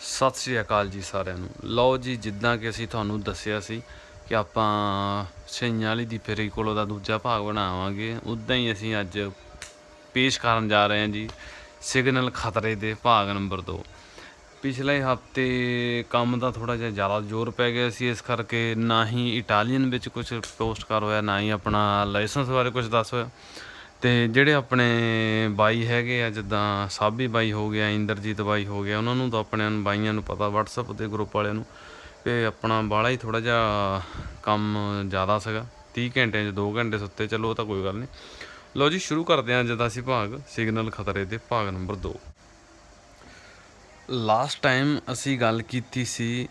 ਸਤਿ ਸ੍ਰੀ ਅਕਾਲ ਜੀ ਸਾਰਿਆਂ ਨੂੰ। ਲਓ ਜੀ, ਜਿੱਦਾਂ ਕਿ ਅਸੀਂ ਤੁਹਾਨੂੰ ਦੱਸਿਆ ਸੀ ਕਿ ਆਪਾਂ ਛਈਆਂ ਵਾਲੀ ਦੀ ਫੇਰੀ ਕੋਲੋਂ ਦਾ ਦੂਜਾ ਭਾਗ ਬਣਾਵਾਂਗੇ। ਉਦਾਂ ਹੀ ਅਸੀਂ ਅੱਜ ਪੇਸ਼ ਕਰਨ ਜਾ ਰਹੇ ਹਾਂ ਜੀ ਸਿਗਨਲ ਖਤਰੇ ਦੇ ਭਾਗ ਨੰਬਰ 2 ਪਿਛਲੇ ਹਫ਼ਤੇ ਕੰਮ ਦਾ ਥੋੜਾ ਜਿਹਾ ਜ਼ਿਆਦਾ ਜ਼ੋਰ ਪੈ ਗਿਆ ਸੀ, ਇਸ ਕਰਕੇ ਨਾ ਹੀ ਇਟਾਲੀਅਨ ਵਿੱਚ ਕੁਝ ਪੋਸਟ ਕਰ ਹੋਇਆ, ਨਾ ਹੀ ਆਪਣਾ ਲਾਇਸੈਂਸ ਬਾਰੇ ਕੁਝ ਦੱਸ ਹੋਇਆ। ਅਤੇ ਜਿਹੜੇ ਆਪਣੇ ਬਾਈ ਹੈਗੇ ਆ, ਜਿੱਦਾਂ ਸਾਬੀ ਬਾਈ ਹੋ ਗਿਆ, ਇੰਦਰਜੀਤ ਬਾਈ ਹੋ ਗਿਆ, ਉਹਨਾਂ ਨੂੰ ਤਾਂ ਆਪਣੇ ਬਾਈਆਂ ਨੂੰ ਪਤਾ ਵਟਸਐਪ ਤੇ ਗਰੁੱਪ ਵਾਲਿਆਂ ਨੂੰ ਕਿ ਆਪਣਾ ਬਾਲਾ ਹੀ ਥੋੜਾ ਜਿਹਾ ਕੰਮ ਜ਼ਿਆਦਾ ਸੀਗਾ। 30 ਘੰਟਿਆਂ 'ਚ 2 ਘੰਟੇ ਸੁੱਤੇ, ਚਲੋ ਉਹ ਤਾਂ ਕੋਈ ਗੱਲ ਨਹੀਂ। ਲਓ ਜੀ, ਸ਼ੁਰੂ ਕਰਦੇ ਹਾਂ ਜਦ ਅਸੀਂ ਭਾਗ, ਸਿਗਨਲ ਖਤਰੇ ਦੇ ਭਾਗ ਨੰਬਰ 2 ਲਾਸਟ ਟਾਈਮ ਅਸੀਂ ਗੱਲ ਕੀਤੀ ਸੀ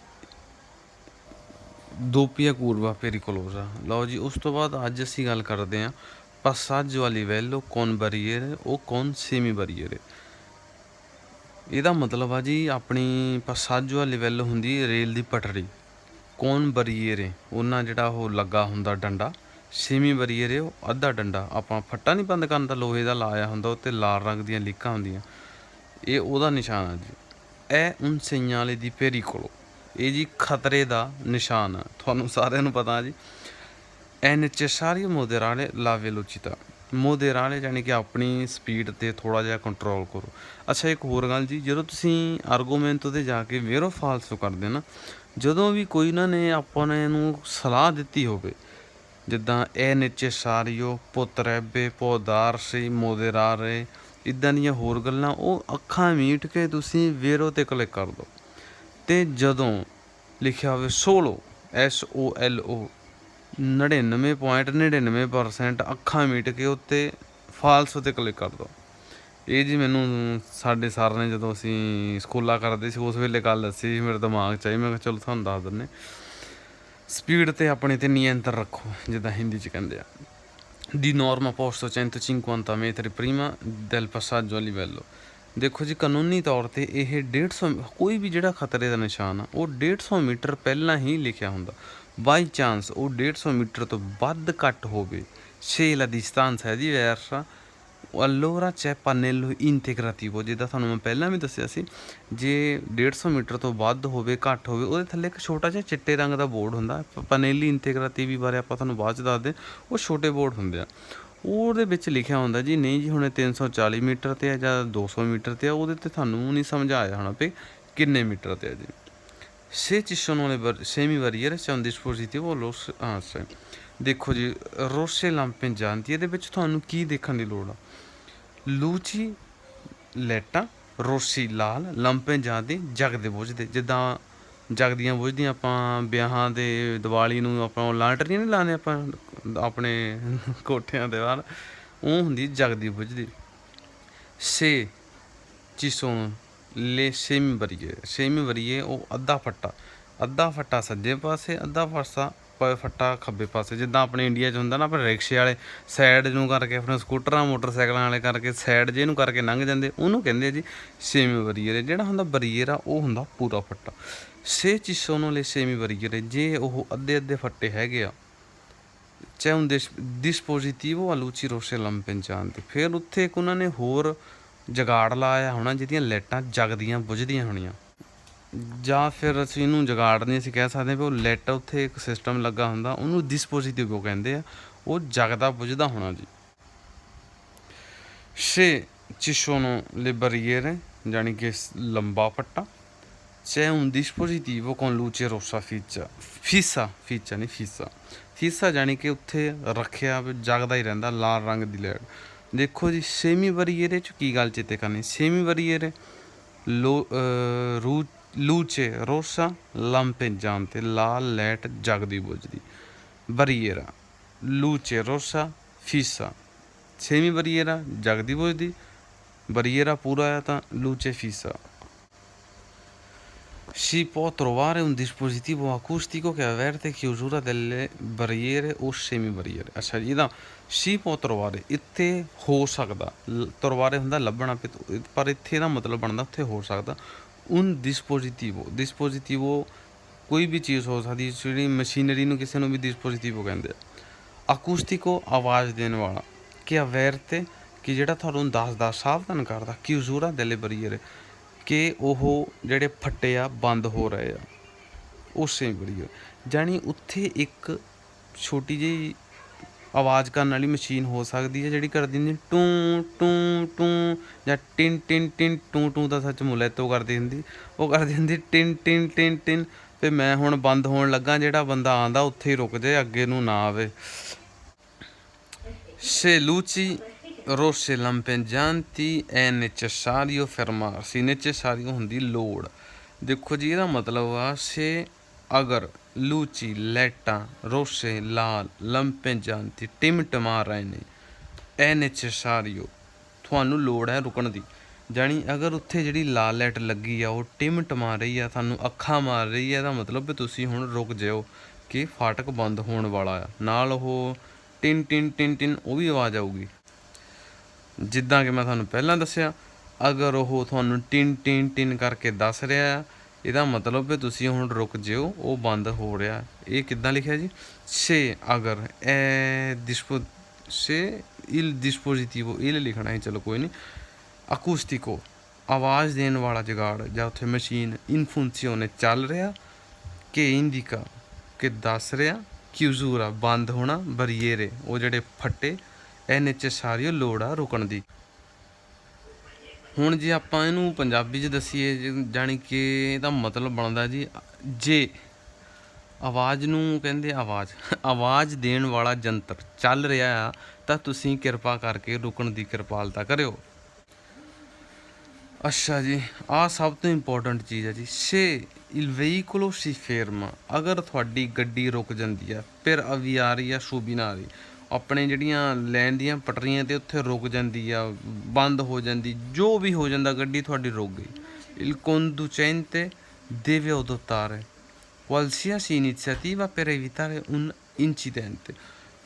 ਦੋਪੀਆ ਕੂਰਵਾ ਪੇਰੀਕੋਲੋਜ਼ਾ ਲਓ ਜੀ, ਉਸ ਤੋਂ ਬਾਅਦ ਅੱਜ ਅਸੀਂ ਗੱਲ ਕਰਦੇ ਹਾਂ passaggio a livello con barriere o con semi barriere ਇਹਦਾ ਮਤਲਬ ਆ ਜੀ ਆਪਣੀ passaggio a livello ਹੁੰਦੀ ਰੇਲ ਦੀ ਪਟੜੀ ਕੌਨ ਬਰੀਏਰੇ ਉਹਨਾਂ ਜਿਹੜਾ ਉਹ ਲੱਗਾ ਹੁੰਦਾ ਡੰਡਾ। ਸੇਮੀ ਬਰੀਏਰੇ ਉਹ ਅੱਧਾ ਡੰਡਾ। ਆਪਾਂ ਫੱਟਾ ਨਹੀਂ ਬੰਦ ਕਰਨ ਦਾ, ਲੋਹੇ ਦਾ ਲਾਇਆ ਹੁੰਦਾ, ਉੱਤੇ ਲਾਲ ਰੰਗ ਦੀਆਂ ਲੀਕਾਂ ਹੁੰਦੀਆਂ। ਇਹ ਉਹਦਾ ਨਿਸ਼ਾਨ ਆ ਜੀ। ਇਹ ਉਨ ਦੀ ਪੇਰੀ ਕੋਲੋਂ। ਇਹ ਜੀ ਖਤਰੇ ਦਾ ਨਿਸ਼ਾਨ ਆ। ਤੁਹਾਨੂੰ ਸਾਰਿਆਂ ਨੂੰ ਪਤਾ ਜੀ। È necessario moderare la velocità moderare ਯਾਨੀ ਕਿ ਆਪਣੀ ਸਪੀਡ ਤੇ ਥੋੜਾ ਜਿਹਾ ਕੰਟਰੋਲ ਕਰੋ। ਅੱਛਾ, ਇੱਕ ਹੋਰ ਗੱਲ ਜੀ, ਜਦੋਂ ਤੁਸੀਂ ਆਰਗੂਮੈਂਟ ਤੇ ਜਾ ਕੇ ਵੇਰੋ ਫਾਲਸੋ ਕਰਦੇ ਨਾ, ਜਦੋਂ ਵੀ ਕੋਈ ਨਾ ਨੇ ਆਪਾਂ ਨੇ ਨੂੰ ਸਲਾਹ ਦਿੱਤੀ ਹੋਵੇ, ਜਿੱਦਾਂ ਇਹ necessario potrebbe può darsi moderare ਇਦਾਂ ਦੀਆਂ ਹੋਰ ਗੱਲਾਂ, ਉਹ ਅੱਖਾਂ ਮੀਟ ਕੇ ਤੁਸੀਂ ਵੇਰੋ ਤੇ ਕਲਿੱਕ ਕਰ ਦਿਓ ਤੇ ਜਦੋਂ ਲਿਖਿਆ ਹੋਵੇ solo S O L O 99.99% ਅੱਖਾਂ ਮੀਟ ਕੇ ਉੱਤੇ ਫਾਲਸ ਉਤੇ ਕਲਿੱਕ ਕਰ ਦੋ ਇਹ ਜੀ ਮੈਨੂੰ ਸਾਡੇ ਸਰ ਨੇ ਜਦੋਂ ਅਸੀਂ ਸਕੂਲਾਂ ਕਰਦੇ ਸੀ ਉਸ ਵੇਲੇ ਗੱਲ ਦੱਸੀ ਸੀ, ਮੇਰੇ ਦਿਮਾਗ 'ਚ ਆਈ ਮੈਂ ਕਿਹਾ ਚਲੋ ਤੁਹਾਨੂੰ ਦੱਸ ਦਿੰਨੇ ਸਪੀਡ ਤੇ ਆਪਣੇ ਤੇ ਨਿਯੰਤਰ ਰੱਖੋ ਜਿੱਦਾਂ ਹਿੰਦੀ 'ਚ ਕਹਿੰਦੇ ਆ। Di norma posto 150 metri prima del passaggio a livello ਦੇਖੋ ਜੀ ਕਾਨੂੰਨੀ ਤੌਰ ਤੇ ਇਹ 150 ਕੋਈ ਵੀ ਜਿਹੜਾ ਖਤਰੇ ਦਾ ਨਿਸ਼ਾਨ ਆ ਉਹ 150 ਮੀਟਰ ਪਹਿਲਾਂ ਹੀ ਲਿਖਿਆ ਹੁੰਦਾ। ਬਾਈ ਚਾਂਸ ਉਹ 150 ਮੀਟਰ ਤੋਂ ਵੱਧ ਘੱਟ ਹੋਵੇ। se la distanza è diversa allora c'è pannello integrativo ਜਿਹਦਾ ਤੁਹਾਨੂੰ ਮੈਂ ਪਹਿਲਾਂ ਵੀ ਦੱਸਿਆ ਸੀ। ਜੇ 150 ਮੀਟਰ ਤੋਂ ਵੱਧ ਹੋਵੇ, ਘੱਟ ਹੋਵੇ, ਉਹਦੇ ਥੱਲੇ ਇੱਕ ਛੋਟਾ ਜਿਹਾ ਚਿੱਟੇ ਰੰਗ ਦਾ ਬੋਰਡ ਹੁੰਦਾ। ਪਨੇਲੀ ਇੰਟੀਗ੍ਰੇਟਿਵ ਬਾਰੇ ਆਪਾਂ ਤੁਹਾਨੂੰ ਬਾਅਦ ਚ ਦੱਸਦੇ ਉਹ ਛੋਟੇ ਬੋਰਡ ਹੁੰਦੇ ਆ। ਉਹਦੇ ਵਿੱਚ ਲਿਖਿਆ ਹੁੰਦਾ ਜੀ, ਨਹੀਂ ਜੀ, ਹੁਣ ਇਹ 340 ਮੀਟਰ ਤੇ ਆ ਜਾਂ 200 ਮੀਟਰ ਤੇ ਆ, ਉਹਦੇ ਤੇ ਤੁਹਾਨੂੰ ਨਹੀਂ ਸਮਝ ਆਇਆ ਹੋਣਾ ਵੀ ਕਿੰਨੇ ਮੀਟਰ ਤੇ ਆ ਜੀ। Se ci sono le bar- semi barriere c'è un dispositivo lo ah, sì. ਦੇਖੋ ਜੀ ਰੋਸੇ ਲਾਂਪeggianti ਇਹਦੇ ਵਿੱਚ ਤੁਹਾਨੂੰ ਕੀ ਦੇਖਣ ਦੀ ਲੋੜ ਆ ਲੂਚੀ ਲੈਟਾਂ ਰੋਸੀ ਲਾਲ ਲਾਂਪeggianti ਜਗਦੇ ਬੁਝਦੇ ਜਿੱਦਾਂ ਜਗਦੀਆਂ ਬੁਝਦੀਆਂ ਆਪਾਂ ਵਿਆਹਾਂ ਦੇ ਦੀਵਾਲੀ ਨੂੰ ਆਪਾਂ ਉਹ ਲਾਂਟਰੀਆਂ ਨਹੀਂ ਲਾਉਂਦੇ ਆਪਾਂ ਆਪਣੇ ਕੋਠਿਆਂ ਦੇ ਬਾਹਰ ਉਹ ਹੁੰਦੀ ਜਗਦੀ ਬੁੱਝਦੀ ਸੇ ci sono ਛੇਵੀਂ ਵਰੀਏ ਛੇਵੀਂ ਵਰੀਏ, ਉਹ ਅੱਧਾ ਫੱਟਾ। ਅੱਧਾ ਫੱਟਾ ਸੱਜੇ ਪਾਸੇ, ਅੱਧਾ ਫੱਟਾ ਫੱਟਾ ਖੱਬੇ ਪਾਸੇ। ਜਿੱਦਾਂ ਆਪਣੇ ਇੰਡੀਆ 'ਚ ਹੁੰਦਾ ਨਾ ਆਪਣੇ ਰਿਕਸ਼ੇ ਵਾਲੇ ਸਾਈਡ ਨੂੰ ਕਰਕੇ, ਆਪਣੇ ਸਕੂਟਰਾਂ, ਮੋਟਰਸਾਈਕਲਾਂ ਵਾਲੇ ਕਰਕੇ ਸਾਈਡ ਜੇ ਨੂੰ ਕਰਕੇ ਲੰਘ ਜਾਂਦੇ, ਉਹਨੂੰ ਕਹਿੰਦੇ ਆ ਜੀ ਛੇਵੀਂ ਬਰੀਅਰ ਜਿਹੜਾ ਹੁੰਦਾ ਬਰੀਏਰ ਆ ਉਹ ਹੁੰਦਾ ਪੂਰਾ ਫੱਟਾ। ਸੇ ci ਨੂੰ le ਛੇਵੀਂ varie ਜੇ ਉਹ ਅੱਧੇ ਅੱਧੇ ਫੱਟੇ ਹੈਗੇ ਆ c'è un dis- dispositivo a luci rosse lampeggianti ਫਿਰ ਉੱਥੇ ਇੱਕ ਉਹਨਾਂ ਨੇ ਹੋਰ ਜਗਾੜ ਲਾਇਆ ਹੋਣਾ ਜਿਹਦੀਆਂ ਲਾਈਟਾਂ ਜਗਦੀਆਂ ਬੁਝਦੀਆਂ ਹੋਣੀਆਂ। ਜਾਂ ਫਿਰ ਅਸੀਂ ਇਹਨੂੰ ਜਗਾੜ ਨਹੀਂ ਅਸੀਂ ਕਹਿ ਸਕਦੇ ਵੀ ਉਹ ਲਾਈਟ ਉੱਥੇ ਇੱਕ ਸਿਸਟਮ ਲੱਗਾ ਹੁੰਦਾ, ਉਹਨੂੰ dispositivo ਕਹਿੰਦੇ ਆ, ਉਹ ਜਗਦਾ ਬੁਝਦਾ ਹੋਣਾ ਜੀ। ਛੇ ci sono le barriere ਯਾਨੀ ਕਿ ਲੰਬਾ ਪੱਟਾ। c'è un dispositivo con luce rossa fissa fissa fissa ਨਹੀਂ fissa fissa ਜਾਨੀ ਕਿ ਉੱਥੇ ਰੱਖਿਆ ਵੀ ਜਗਦਾ ਹੀ ਰਹਿੰਦਾ, ਲਾਲ ਰੰਗ ਦੀ ਲਾਈਟ ਦੇਖੋ ਜੀ, ਸੇਮੀ ਬਰੀਏਰੇ ਚ ਕੀ ਗੱਲ ਚੇਤੇ ਕਰਨੀ? ਸੇਮੀ ਬਰੀਏਰੇ ਲੋ ਰੂ ਲੂਚੇ ਰੋਸਾ ਲੰਪੇ ਜਾਣ 'ਤੇ ਲਾਲ ਲੈਟ ਜਗਦੀ ਬੁਝਦੀ। ਬਰੀਏਰਾ ਲੂਚੇ ਰੋਸਾ, ਫੀਸਾ। ਸੇਮੀ ਬਰੀਏਰਾ ਜਗਦੀ ਬੁਝਦੀ ਬਰੀਏਰਾ ਪੂਰਾ ਆ ਤਾਂ ਲੂਚੇ ਫੀਸਾ। Si può trovare un dispositivo acustico che avverte chiusura delle barriere o semi-barriere. ਅੱਛਾ ਜੀ ਇਹਦਾ si può trovare ਇੱਥੇ ਹੋ ਸਕਦਾ ਤਰਵਾਰੇ ਹੁੰਦਾ ਲੱਭਣਾ ਪਿ- ਪਰ ਇੱਥੇ ਦਾ ਮਤਲਬ ਬਣਦਾ ਉੱਥੇ ਹੋ ਸਕਦਾ un dispositivo dispositivo ਕੋਈ ਵੀ ਚੀਜ਼ ਹੋ ਸਕਦੀ ਜਿਹੜੀ ਮਸ਼ੀਨਰੀ ਨੂੰ ਕਿਸੇ ਨੂੰ ਵੀ dispositivo ਕਹਿੰਦੇ ਆ ਅਕੂਸਟਿਕੋ ਆਵਾਜ਼ ਦੇਣ ਵਾਲਾ ਕਿ avverte ਕਿ ਜਿਹੜਾ ਤੁਹਾਨੂੰ ਦੱਸਦਾ ਸਾਵਧਾਨ ਕਰਦਾ chiusura delle barriere ਕਿ ਉਹ ਜਿਹੜੇ ਫੱਟੇ ਆ, ਬੰਦ ਹੋ ਰਹੇ ਆ। ਉਸੇ ਵੀਡੀਓ ਜਾਣੀ ਉੱਥੇ ਇੱਕ ਛੋਟੀ ਜਿਹੀ ਆਵਾਜ਼ ਕਰਨ ਵਾਲੀ ਮਸ਼ੀਨ ਹੋ ਸਕਦੀ ਹੈ, ਜਿਹੜੀ ਕਰਦੀ ਹੁੰਦੀ ਟੂ ਟੂ ਟੂ ਜਾਂ ਟਿਨ ਟਿਨ ਟਿਨ, ਟੂ ਟੂ ਦਾ ਸੱਚ ਮੁੱਲੇ ਤੋਂ ਕਰਦੀ ਹੁੰਦੀ। ਉਹ ਕਰਦੀ ਹੁੰਦੀ ਟਿਨ ਟਿਨ ਟਿਨ ਟਿਨ। ਤੇ ਮੈਂ ਹੁਣ ਬੰਦ ਹੋਣ ਲੱਗਾ, ਜਿਹੜਾ ਬੰਦਾ ਆਂਦਾ ਉੱਥੇ ਹੀ ਰੁਕ ਜਾਏ, ਅੱਗੇ ਨੂੰ ਨਾ ਆਵੇ। ਸੇਲੂਚੀ luci rosse lampeggianti è necessario fermarsi necessario ਹੁੰਦੀ ਲੋੜ। ਦੇਖੋ ਜੀ, ਇਹਦਾ ਮਤਲਬ ਆ ਸੇ ਅਗਰ, ਲੂਚੀ, ਲੈਟਾਂ, ਰੋਸੇ, ਲਾਲ ਲੰਪੈਂਜਾਂਤੀ ਟਿਮਟਮਾ ਰਹੇ ਨੇ ਐ necessario ਤੁਹਾਨੂੰ ਲੋੜ ਹੈ ਰੁਕਣ ਦੀ। ਜਾਣੀ ਅਗਰ ਉੱਥੇ ਜਿਹੜੀ ਲਾਲ ਲਾਈਟ ਲੱਗੀ ਆ, ਉਹ ਟਿਮਟਮਾ ਰਹੀ ਆ, ਤੁਹਾਨੂੰ ਅੱਖਾਂ ਮਾਰ ਰਹੀ ਆ, ਇਹਦਾ ਮਤਲਬ ਵੀ ਤੁਸੀਂ ਹੁਣ ਰੁਕ ਜਾਓ ਕਿ ਫਾਟਕ ਬੰਦ ਹੋਣ ਵਾਲਾ ਆ। ਨਾਲ ਉਹ ਟਿਨ ਟਿਨ ਟਿਨ ਟਿਨ, ਉਹ ਵੀ ਆਵਾਜ਼ ਆਊਗੀ। ਜਿੱਦਾਂ ਕਿ ਮੈਂ ਤੁਹਾਨੂੰ ਪਹਿਲਾਂ ਦੱਸਿਆ, ਅਗਰ ਉਹ ਤੁਹਾਨੂੰ ਟਿਨ ਟਿਨ ਟਿਨ ਕਰਕੇ ਦੱਸ ਰਿਹਾ ਆ, ਇਹਦਾ ਮਤਲਬ ਵੀ ਤੁਸੀਂ ਹੁਣ ਰੁਕ ਜਿਓ, ਉਹ ਬੰਦ ਹੋ ਰਿਹਾ। ਇਹ ਕਿੱਦਾਂ ਲਿਖਿਆ ਜੀ? ਸੇ ਅਗਰ, ਐ ਡਿਸਪੋ ਸੇ il dispositivo il ਲਿਖਣਾ ਹੈ, ਚਲੋ ਕੋਈ ਨਹੀਂ। ਅਕੂਸਟਿਕੋ ਆਵਾਜ਼ ਦੇਣ ਵਾਲਾ ਜਗਾੜ, ਜਾਂ ਉੱਥੇ ਮਸ਼ੀਨ ਇਨ ਫੰਕਸ਼ਨੇ ਚੱਲ ਰਿਹਾ ਕਿ ਇੰਡੀਕਾ ਕਿ ਦੱਸ ਰਿਹਾ ਕਿਊਜ਼ੂਰਾ ਬੰਦ ਹੋਣਾ ਬਰੀਏਰੇ ਉਹ ਜਿਹੜੇ ਫੱਟੇ ਇਹ necessario ਲੋੜ ਆ ਰੁਕਣ ਦੀ। ਹੁਣ ਜੇ ਆਪਾਂ ਇਹਨੂੰ ਪੰਜਾਬੀ 'ਚ ਦਸੀਏ ਜ- ਜਾਣੀ ਕਿ ਇਹਦਾ ਮਤਲਬ ਬਣਦਾ ਜੀ, ਜੇ ਆਵਾਜ਼ ਨੂੰ ਕਹਿੰਦੇ ਆਵਾਜ਼ ਆਵਾਜ਼ ਦੇਣ ਵਾਲਾ ਜੰਤਰ ਚੱਲ ਰਿਹਾ ਆ, ਤਾਂ ਤੁਸੀਂ ਕਿਰਪਾ ਕਰਕੇ ਰੁਕਣ ਦੀ ਕਿਰਪਾਲਤਾ ਕਰਿਓ। ਅੱਛਾ ਜੀ ਆ ਸਭ ਤੋਂ ਇੰਪੋਰਟੈਂਟ ਚੀਜ਼ ਹੈ ਜੀ। ਸੇ il veicolo si ferma ਅਗਰ ਤੁਹਾਡੀ ਗੱਡੀ ਰੁਕ ਜਾਂਦੀ ਹੈ ਫਿਰ ਅਵਿਆਰੀ ਜਾਂ ਸ਼ੂਬਿਨਾਰੀ ਆਪਣੇ ਜਿਹੜੀਆਂ ਲੈਣ ਦੀਆਂ ਪਟਰੀਆਂ ਤੇ ਉੱਥੇ ਰੁਕ ਜਾਂਦੀ ਆ, ਬੰਦ ਹੋ ਜਾਂਦੀ, ਜੋ ਵੀ ਹੋ ਜਾਂਦਾ ਗੱਡੀ ਤੁਹਾਡੀ ਰੁਕ ਗਈ। Il conducente deve adottare qualsiasi iniziativa per evitare un incidente.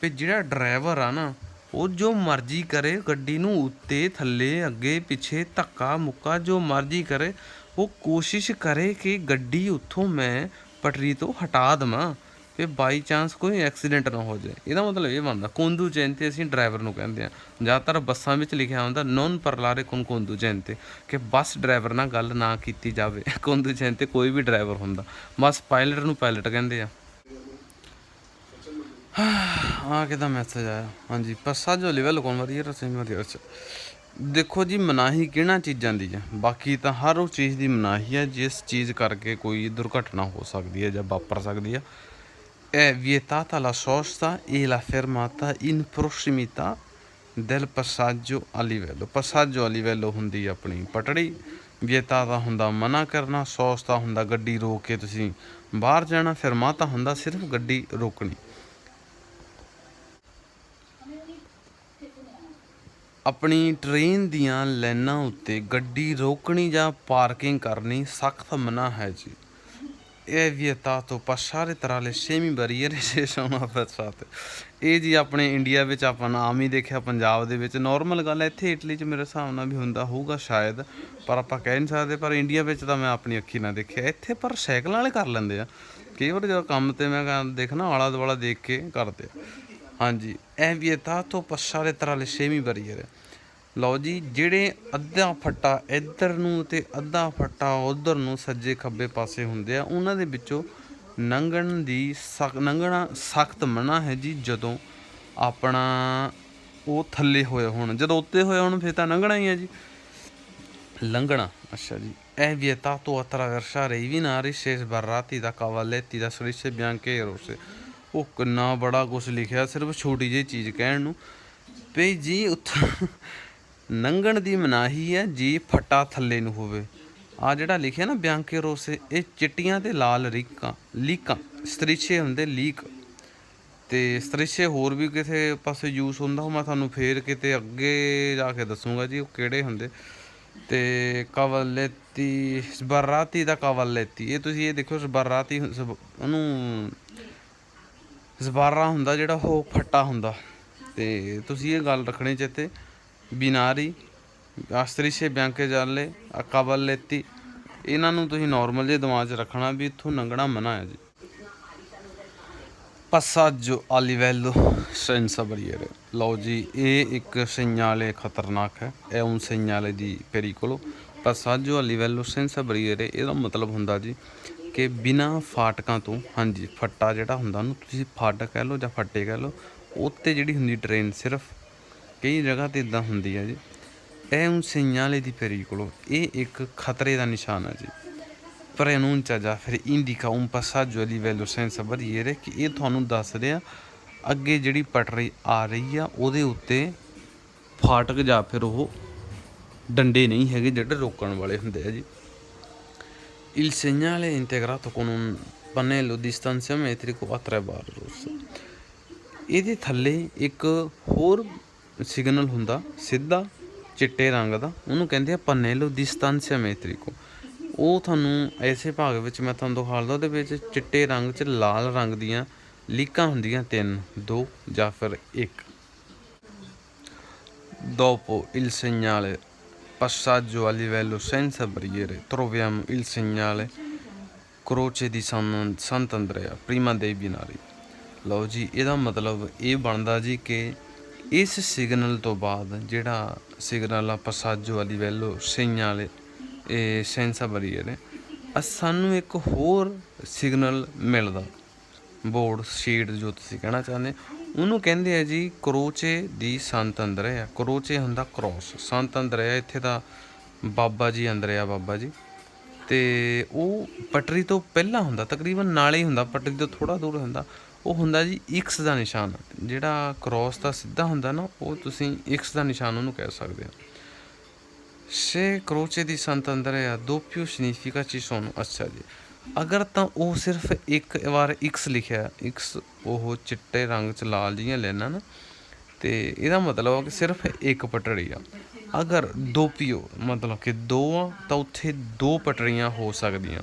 ਵੀ ਜਿਹੜਾ ਡਰਾਈਵਰ ਆ ਨਾ, ਉਹ ਜੋ ਮਰਜ਼ੀ ਕਰੇ, ਗੱਡੀ ਨੂੰ ਉੱਤੇ, ਥੱਲੇ, ਅੱਗੇ, ਪਿੱਛੇ, ਧੱਕਾ, ਮੁੱਕਾ, ਜੋ ਮਰਜ਼ੀ ਕਰੇ, ਉਹ ਕੋਸ਼ਿਸ਼ ਕਰੇ ਕਿ ਗੱਡੀ ਉੱਥੋਂ ਮੈਂ ਪਟਰੀ ਤੋਂ ਹਟਾ ਦੇਵਾਂ। ਤੇ ਬਾਈ ਚਾਂਸ ਕੋਈ ਐਕਸੀਡੈਂਟ ਨਾ ਹੋ ਜਾਏ। ਇਹਦਾ ਮਤਲਬ ਇਹ ਬਣਦਾ, ਕੋਂਦੂ ਤੇ ਅਸੀਂ ਡਰਾਈਵਰ ਨੂੰ ਕਹਿੰਦੇ ਆ ਜ਼ਿਆਦਾਤਰ ਬੱਸਾਂ ਵਿੱਚ ਲਿਖਿਆ ਹੁੰਦਾ ਨੋਨ ਪਰਲਾਰੇ ਕੋਨ ਕੋਂਦੂ ਤੇ ਕਿ ਬੱਸ ਡਰਾਈਵਰ ਨਾਲ ਗੱਲ ਨਾ ਕੀਤੀ ਜਾਵੇ। ਕੋਂਦੂ ਤੇ ਕੋਈ ਵੀ ਡਰਾਈਵਰ ਹੁੰਦਾ। ਬਸ ਪਾਇਲਟ ਨੂੰ ਪਾਇਲਟ ਕਹਿੰਦੇ ਆ। ਆ ਕਿਦਾ ਮੈਸੇਜ ਆਇਆ? ਹਾਂਜੀ passaggio a livello con barriera semi-marcia ਦੇਖੋ ਜੀ, ਮਨਾਹੀ ਕਿਹਨਾਂ ਚੀਜ਼ਾਂ ਦੀ ਹੈ ਬਾਕੀ ਤਾਂ ਹਰ ਉਹ ਚੀਜ਼ ਦੀ ਮਨਾਹੀ ਹੈ ਜਿਸ ਚੀਜ਼ ਕਰਕੇ ਕੋਈ ਦੁਰਘਟਨਾ ਹੋ ਸਕਦੀ ਹੈ ਜਾਂ ਵਾਪਰ ਸਕਦੀ ਹੈ È vietata la sosta e la fermata in prossimità del passaggio a livello. Passaggio a livello ਹੁੰਦੀ ਆਪਣੀ ਪਟੜੀ ਵਿਏਤਾਤਾ ਹੁੰਦਾ ਮਨਾ ਕਰਨਾ ਸੌਸਤਾ ਹੁੰਦਾ ਗੱਡੀ ਰੋਕ ਕੇ ਤੁਸੀਂ ਬਾਹਰ ਜਾਣਾ ਫਿਰ ਮਾਤਾ ਹੁੰਦਾ ਸਿਰਫ ਗੱਡੀ ਰੋਕਣੀ ਆਪਣੀ ਟ੍ਰੇਨ ਦੀਆਂ ਲਾਈਨਾਂ ਉੱਤੇ ਗੱਡੀ ਰੋਕਣੀ ਜਾਂ ਪਾਰਕਿੰਗ ਕਰਨੀ ਸਖਤ ਮਨਾ ਹੈ ਜੀ ਇਹ vietato passare tra le semi barriere se sono affacciate ਇਹ ਜੀ ਆਪਣੇ ਇੰਡੀਆ ਵਿੱਚ ਆਪਾਂ ਨਾਮ ਹੀ ਦੇਖਿਆ, ਪੰਜਾਬ ਦੇ ਵਿੱਚ। ਨਾਰਮਲ ਗੱਲ ਹੈ, ਇੱਥੇ ਇਟਲੀ 'ਚ ਮੇਰੇ ਹਿਸਾਬ ਨਾਲ ਵੀ ਹੁੰਦਾ ਹੋਊਗਾ ਸ਼ਾਇਦ, ਪਰ ਆਪਾਂ ਕਹਿ ਨਹੀਂ ਸਕਦੇ, ਪਰ ਇੰਡੀਆ ਵਿੱਚ ਤਾਂ ਮੈਂ ਆਪਣੀ ਅੱਖੀ ਨਾਲ ਦੇਖਿਆ। ਇੱਥੇ ਪਰ ਸਾਈਕਲਾਂ ਵਾਲੇ ਕਰ ਲੈਂਦੇ ਆ। ਕਈ ਵਾਰ ਜਦੋਂ ਕੰਮ ਤੇ ਮੈਂ ਦੇਖਣਾ ਆਲਾ ਦੁਆਲਾ ਦੇਖ ਕੇ ਕਰਦੇ ਆ। ਹਾਂਜੀ, ਇਹ vietato passare ਤਰਾਲੇ ਛੇਵੀਂ ਬਰੀਅਰ barriere ਲਓ ਜੀ, ਜਿਹੜੇ ਅੱਧਾ ਫੱਟਾ ਇੱਧਰ ਨੂੰ ਤੇ ਅੱਧਾ ਫੱਟਾ ਉਧਰ ਨੂੰ ਸੱਜੇ ਖੱਬੇ ਪਾਸੇ ਹੁੰਦੇ ਆ, ਉਹਨਾਂ ਦੇ ਵਿੱਚੋਂ ਲੰਘਣ ਦੀ ਸਖ ਲੰਘਣਾ ਸਖਤ ਮਨਾ ਹੈ ਜੀ, ਜਦੋਂ ਆਪਣਾ ਉਹ ਥੱਲੇ ਹੋਏ ਹੋਣ। ਜਦੋਂ ਉੱਤੇ ਹੋਏ ਹੋਣ, ਫਿਰ ਤਾਂ ਲੰਘਣਾ ਹੀ ਹੈ ਜੀ। ਲੰਘਣਾ, ਅੱਛਾ ਜੀ। è vietato attraversare i binari se sbarrati da cavalletti da strisce bianche e rosse ਉਹ ਕਿੰਨਾ ਬੜਾ ਕੁਝ ਲਿਖਿਆ, ਸਿਰਫ ਛੋਟੀ ਜਿਹੀ ਚੀਜ਼ ਕਹਿਣ ਨੂੰ। ਵੀ ਜੀ, ਉੱਥੇ ਲੰਘਣ ਦੀ ਮਨਾਹੀ ਹੈ, ਜੀ ਫੱਟਾ ਥੱਲੇ ਨੂੰ ਹੋਵੇ। ਆ ਜਿਹੜਾ ਲਿਖਿਆ ਨਾ, ਬਿਆੰਕੇ ਰੋਸੇ, ਇਹ ਚਿੱਟੀਆਂ ਤੇ ਲਾਲ ਰੀਕਾਂ, ਲੀਕਾਂ ਸਤਰੀਛੇ ਹੁੰਦੇ ਲੀਕ। ਤੇ ਸਤਰੀਛੇ ਹੋਰ ਵੀ ਕਿਸੇ ਪਾਸੇ ਯੂਜ਼ ਹੁੰਦਾ ਉਹ ਮੈਂ ਤੁਹਾਨੂੰ ਫੇਰ ਕਿਤੇ ਅੱਗੇ ਜਾ ਕੇ ਦੱਸੂਗਾ ਜੀ, ਉਹ ਕਿਹੜੇ ਹੁੰਦੇ। ਤੇ ਕਵਲੇਤੀ, ਸਬਰਾਤੀ ਦਾ ਕਵਲੇਤੀ, ਇਹ ਤੁਸੀਂ ਇਹ ਦੇਖੋ, ਸਬਰਾਤੀ ਉਹਨੂੰ ਜ਼ਬਾਰਾ ਹੁੰਦਾ ਜਿਹੜਾ, ਉਹ ਫੱਟਾ ਹੁੰਦਾ। ਤੇ ਤੁਸੀਂ ਇਹ ਗੱਲ ਰੱਖਣੀ ਚੇਤੇ ਬਿਨਾਰੀ ਆਸਤਰੀਸ਼ੇ ਬਿਆੰਕੇ ਜਾਲੇ ਅਕਾਬਲੇਤੀ ਇਹਨਾਂ ਨੂੰ ਤੁਸੀਂ ਨਾਰਮਲ ਜੇ ਦਿਮਾਗ 'ਚ ਰੱਖਣਾ ਵੀ ਇੱਥੋਂ ਲੰਘਣਾ ਮਨਾ ਹੈ ਜੀ। passaggio ਅਲੀਵੈਲੋ livello senza barriere ਲਓ ਜੀ, ਇਹ ਇੱਕ segnale ਖਤਰਨਾਕ ਹੈ। è un segnale di pericolo passaggio a livello senza barriere ਇਹਦਾ ਮਤਲਬ ਹੁੰਦਾ ਜੀ ਕਿ ਬਿਨਾ ਫਾਟਕਾਂ ਤੋਂ, ਹਾਂਜੀ, ਫੱਟਾ ਜਿਹੜਾ ਹੁੰਦਾ ਉਹਨੂੰ ਤੁਸੀਂ ਫਾਟਕ ਕਹਿ ਲਓ ਜਾਂ ਫੱਟੇ ਕਹਿ ਲਓ, ਉੱਤੇ ਜਿਹੜੀ ਹੁੰਦੀ ਟ੍ਰੇਨ ਸਿਰਫ ਕਈ ਜਗ੍ਹਾ ਤੇ ਇਦਾਂ ਹੁੰਦੀ ਹੈ ਜੀ ਇਹ ਉਨ ਸਿਗਨਾਲੇ ਦੀ pericolo ਇਹ ਇੱਕ ਖਤਰੇ ਦਾ ਨਿਸ਼ਾਨ ਹੈ ਜੀ ਪ੍ਰੈਨੂਨਚਾ ਜਾਂ ਫਿਰ ਇੰਡੀਕਾ un passaggio a livello senza barriere ਕਿ ਇਹ ਤੁਹਾਨੂੰ ਦੱਸ ਰਿਹਾ ਅੱਗੇ ਜਿਹੜੀ ਪਟੜੀ ਆ ਰਹੀ ਆ ਉਹਦੇ ਉੱਤੇ ਫਾਟਕ ਜਾਂ ਫਿਰ ਉਹ ਡੰਡੇ ਨਹੀਂ ਹੈਗੇ ਜਿਹੜੇ ਰੋਕਣ ਵਾਲੇ ਹੁੰਦੇ ਆ ਜੀ il segnale è integrato con un pannello di stanziometrico a tre barre rosse ਇਹਦੇ ਥੱਲੇ ਇੱਕ ਹੋਰ ਸਿਗਨਲ ਹੁੰਦਾ ਸਿੱਧਾ ਚਿੱਟੇ ਰੰਗ ਦਾ ਉਹਨੂੰ ਕਹਿੰਦੇ ਆ ਪਨੇਲੋ ਡਿਸਟੈਂਸਿਆ ਮੈਟ੍ਰਿਕੋ ਉਹ ਤੁਹਾਨੂੰ ਐਸੇ ਭਾਗ ਵਿੱਚ ਮੈਂ ਤੁਹਾਨੂੰ ਦਿਖਾਉਂਦਾ ਉਹਦੇ ਵਿੱਚ ਚਿੱਟੇ ਰੰਗ 'ਚ ਲਾਲ ਰੰਗ ਦੀਆਂ ਲੀਕਾਂ ਹੁੰਦੀਆਂ ਤਿੰਨ ਦੋ ਜਾਂ ਫਿਰ ਇੱਕ dopo il segnale passaggio a livello senza barriere troviamo il segnale croce di San Sant'Andrea prima dei binari ਲਓ ਜੀ ਇਹਦਾ ਮਤਲਬ ਇਹ ਬਣਦਾ ਜੀ ਕਿ ਇਸ ਸਿਗਨਲ ਤੋਂ ਬਾਅਦ ਜਿਹੜਾ ਸਿਗਨਲ ਆ ਵਾਲੀ ਵੈਲੋ ਸਈਆਂ ਵਾਲੇ, ਇਹ ਸੈਂਸਾ barriere ਆ ਸਾਨੂੰ ਇੱਕ ਹੋਰ ਸਿਗਨਲ ਮਿਲਦਾ। ਬੋਰਡ ਸ਼ੀਟ ਜੋ ਤੁਸੀਂ ਕਹਿਣਾ ਚਾਹੁੰਦੇ ਉਹਨੂੰ ਕਹਿੰਦੇ ਆ ਜੀ ਕਰੋਚੇ ਦੀ ਸੰਤ ਅੰਦਰਿਆ ਕਰੋਚੇ ਹੁੰਦਾ ਕ੍ਰੋਸ ਸੰਤ ਅੰਦਰਿਆ ਇੱਥੇ ਦਾ ਬਾਬਾ ਜੀ ਅੰਦਰਿਆ ਬਾਬਾ ਜੀ। ਤੇ ਉਹ ਪਟਰੀ ਤੋਂ ਪਹਿਲਾਂ ਹੁੰਦਾ, ਤਕਰੀਬਨ ਨਾਲੇ ਹੀ ਹੁੰਦਾ, ਪਟਰੀ ਤੋਂ ਥੋੜਾ ਦੂਰ ਹੁੰਦਾ। ਉਹ ਹੁੰਦਾ ਜੀ x ਦਾ ਨਿਸ਼ਾਨ। ਜਿਹੜਾ ਕ੍ਰੋਸ ਦਾ ਸਿੱਧਾ ਹੁੰਦਾ ਨਾ, ਉਹ ਤੁਸੀਂ x ਦਾ ਨਿਸ਼ਾਨ ਉਹਨੂੰ ਕਹਿ ਸਕਦੇ ਹੋ। Se croce di Sant'Andrea doppio significa ci ਸੋਨੂੰ? ਅੱਛਾ ਜੀ। ਅਗਰ ਤਾਂ ਉਹ ਸਿਰਫ ਇੱਕ ਵਾਰ x ਲਿਖਿਆ, x ਉਹ ਚਿੱਟੇ ਰੰਗ ਚ ਲਾਲ ਜੀਆਂ ਲੈਣਾ ਨਾ, ਤੇ ਇਹਦਾ ਮਤਲਬ ਆ ਕਿ ਸਿਰਫ ਇੱਕ ਪਟੜੀ ਆ। ਅਗਰ ਦੋਪੀਓ ਮਤਲਬ ਕਿ ਦੋ ਆ, ਤਾਂ ਉੱਥੇ ਦੋ ਪਟੜੀਆਂ ਹੋ ਸਕਦੀਆਂ।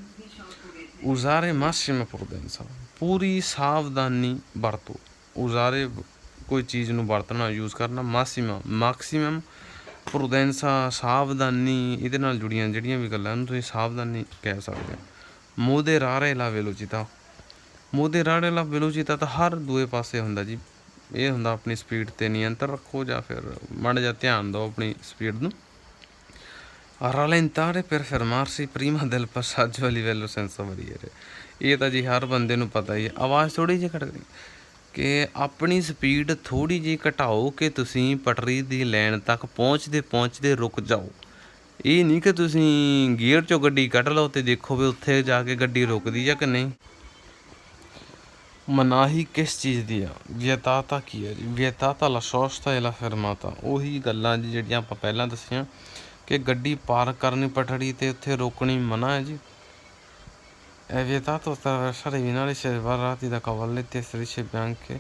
ਉਜ਼ਾਰੇ ਮਾਸਿਮ ਪਰੂਡੈਂਸਾ ਪੂਰੀ ਸਾਵਧਾਨੀ ਵਰਤੋ ਉਜ਼ਾਰੇ ਕੋਈ ਚੀਜ਼ ਨੂੰ ਵਰਤਣਾ ਯੂਜ਼ ਕਰਨਾ ਮਾਸਿਮਮ ਮੈਕਸਿਮਮ ਪ੍ਰੂਡੈਂਸਾ ਸਾਵਧਾਨੀ ਇਹਦੇ ਨਾਲ ਜੁੜੀਆਂ ਜਿਹੜੀਆਂ ਵੀ ਗੱਲਾਂ ਨੂੰ ਤੁਸੀਂ ਸਾਵਧਾਨੀ ਕਹਿ ਸਕਦੇ ਹੋ ਮੋਦੇਰਾਰੇ ਲਾ ਵੈਲੋਚਿਤਾ ਮੋਦੇਰਾਰੇ ਲਾ ਵੇਲੋਚਿਤਾ ਤਾਂ ਹਰ ਦੂਏ ਪਾਸੇ ਹੁੰਦਾ ਜੀ ਇਹ ਹੁੰਦਾ ਆਪਣੀ ਸਪੀਡ ਤੇ ਨਿਯੰਤਰਣ ਰੱਖੋ ਜਾਂ ਫਿਰ ਮਾੜਾ ਜਿਹਾ ਧਿਆਨ ਦਿਓ ਆਪਣੀ ਸਪੀਡ ਨੂੰ rallentare per fermarsi prima del passaggio a livello senza barriere ਇਹ ਤਾਂ ਜੀ ਹਰ ਬੰਦੇ ਨੂੰ ਪਤਾ ਹੀ ਹੈ ਆਵਾਜ਼ ਥੋੜੀ ਜਿਹੀ ਘਟ ਕਿ ਆਪਣੀ ਸਪੀਡ ਥੋੜੀ ਜਿਹੀ ਘਟਾਓ ਕਿ ਤੁਸੀਂ ਪਟਰੀ ਦੀ ਲਾਈਨ ਤੱਕ ਪਹੁੰਚਦੇ ਪਹੁੰਚਦੇ ਰੁਕ ਜਾਓ ਇਹ ਨਹੀਂ ਕਿ ਤੁਸੀਂ ਗੀਅਰ ਚੋਂ ਗੱਡੀ ਕੱਢ ਲਓ ਤੇ ਦੇਖੋ ਵੀ ਉੱਥੇ ਜਾ ਕੇ ਗੱਡੀ ਰੁਕਦੀ ਜਾਂ ਕਿ ਨਹੀਂ ਮਨਾਹੀ ਕਿਸ ਚੀਜ਼ ਦੀ ਆ ਵਿਅਤਾਤਾ ਕੀ ਹੈ ਜੀ ਵਿਅਤਾਤਾ ਲਾ ਸੋਸਤਾ ਲਾ ਫਰਮਾਤਾ ਉਹੀ ਗੱਲਾਂ ਜੀ ਜਿਹੜੀਆਂ ਆਪਾਂ ਪਹਿਲਾਂ ਦੱਸੀਆਂ ਕਿ ਗੱਡੀ ਪਾਰਕ ਕਰਨੀ ਪਟੜੀ ਤੇ ਉੱਥੇ ਰੋਕਣੀ ਮਨਾ ਹੈ ਜੀ। È vietato attraversare se varrati da cavalletti e strisce bianche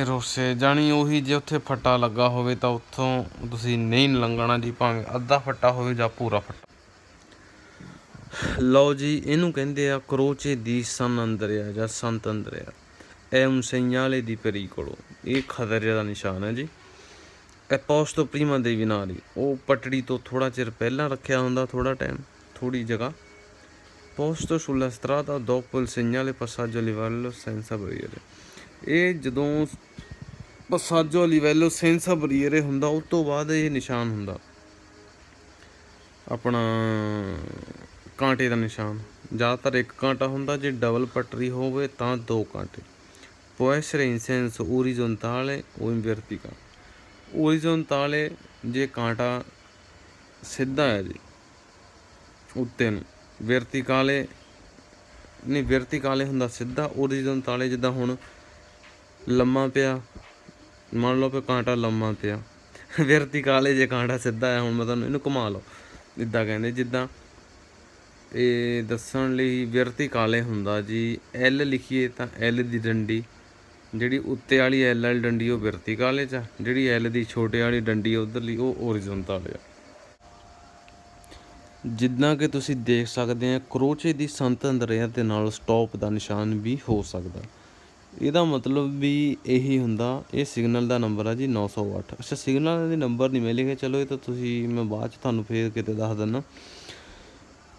e rosse ਜਾਣੀ ਉਹੀ ਜੇ ਉੱਥੇ ਫੱਟਾ ਲੱਗਾ ਹੋਵੇ ਤਾਂ ਉੱਥੋਂ ਤੁਸੀਂ ਨਹੀਂ ਲੰਘਣਾ ਜੀ, ਭਾਵੇਂ ਅੱਧਾ ਫੱਟਾ ਹੋਵੇ ਜਾਂ ਪੂਰਾ ਫੱਟਾ। ਲਓ ਜੀ, ਇਹਨੂੰ ਕਹਿੰਦੇ ਆ ਕਰੋਚੇ ਦੀ ਸਨ ਅੰਦਰਿਆ ਜਾਂ ਸੰਤ ਅੰਦਰਿਆ। è un segnale di pericolo ਇਹ ਖਤਰੇ ਦਾ ਨਿਸ਼ਾਨ ਹੈ ਜੀ। È posto prima dei binari ਉਹ ਪਟੜੀ ਤੋਂ ਥੋੜਾ ਚਿਰ ਪਹਿਲਾਂ ਰੱਖਿਆ ਹੁੰਦਾ ਥੋੜਾ ਟਾਈਮ ਥੋੜੀ ਜਗ੍ਹਾ posto sulla strada dopo il segnale passaggio a livello senza barriere ਇਹ ਜਦੋਂ passaggio a livello senza barriere ਹੁੰਦਾ ਉਸ ਤੋਂ ਬਾਅਦ ਇਹ ਨਿਸ਼ਾਨ ਹੁੰਦਾ ਆਪਣਾ ਕਾਂਟੇ ਦਾ ਨਿਸ਼ਾਨ ਜ਼ਿਆਦਾਤਰ ਇੱਕ ਕਾਂਟਾ ਹੁੰਦਾ ਜੇ ਡਬਲ ਪਟਰੀ ਹੋਵੇ ਤਾਂ ਦੋ ਕਾਂਟੇ può essere in senso orizzontale o in verticale orizzontale ਜੇ ਕਾਂਟਾ ਸਿੱਧਾ ਹੈ ਜੀ, ਉੱਤੇ ਨੂੰ। ਵਰਟੀਕਾਲੇ ਨਹੀਂ ਵਰਟੀਕਾਲੇ ਹੁੰਦਾ ਸਿੱਧਾ ਓਰੀਜ਼ੋਨਟਾਲੇ ਜਿੱਦਾਂ ਹੁਣ ਲੰਮਾ ਪਿਆ। ਮੰਨ ਲਓ ਕਿ ਕਾਂਟਾ ਲੰਮਾ ਪਿਆ। ਵਰਟੀਕਾਲੇ ਜੇ ਕਾਂਟਾ ਸਿੱਧਾ ਹੈ, ਹੁਣ ਮੈਂ ਤੁਹਾਨੂੰ ਇਹਨੂੰ ਘੁਮਾ ਲਓ। ਇਦਾਂ ਕਹਿੰਦੇ, ਜਿੱਦਾਂ ਇਹ ਦੱਸਣ ਲਈ ਵਰਟੀਕਾਲੇ ਹੁੰਦਾ ਜੀ ਐਲ ਲਿਖੀਏ ਤਾਂ ਐਲ ਦੀ ਡੰਡੀ। ਜਿਹੜੀ ਉੱਤੇ ਵਾਲੀ ਐਲ ਵਾਲੀ ਡੰਡੀ ਉਹ ਵਰਟੀਕਾਲੇ ਚ ਆ, ਜਿਹੜੀ ਐਲ ਦੀ ਛੋਟੇ ਵਾਲੀ ਡੰਡੀ ਉਧਰਲੀ ਉਹ ਓਰੀਜ਼ੋਨਟਲ ਆ। ਜਿੱਦਾਂ ਕਿ ਤੁਸੀਂ ਦੇਖ ਸਕਦੇ ਆ, ਕਰੋਚੇ ਦੀ ਸੰਤ ਦਰਿਆ ਦੇ ਨਾਲ ਸਟਾਪ ਦਾ ਨਿਸ਼ਾਨ ਵੀ ਹੋ ਸਕਦਾ। ਇਹਦਾ ਮਤਲਬ ਵੀ ਇਹੀ ਹੁੰਦਾ, ਇਹ ਸਿਗਨਲ ਦਾ ਨੰਬਰ ਆ ਜੀ 908 ਅੱਛਾ ਸਿਗਨਲ ਦੇ ਨੰਬਰ ਨਹੀਂ ਮਿਲੇਗੇ ਚਲੋ ਇਹ ਤਾਂ ਤੁਸੀਂ, ਮੈਂ ਬਾਅਦ ਚ ਤੁਹਾਨੂੰ ਫੇਰ ਕਿਤੇ ਦੱਸ ਦਿੰਦਾ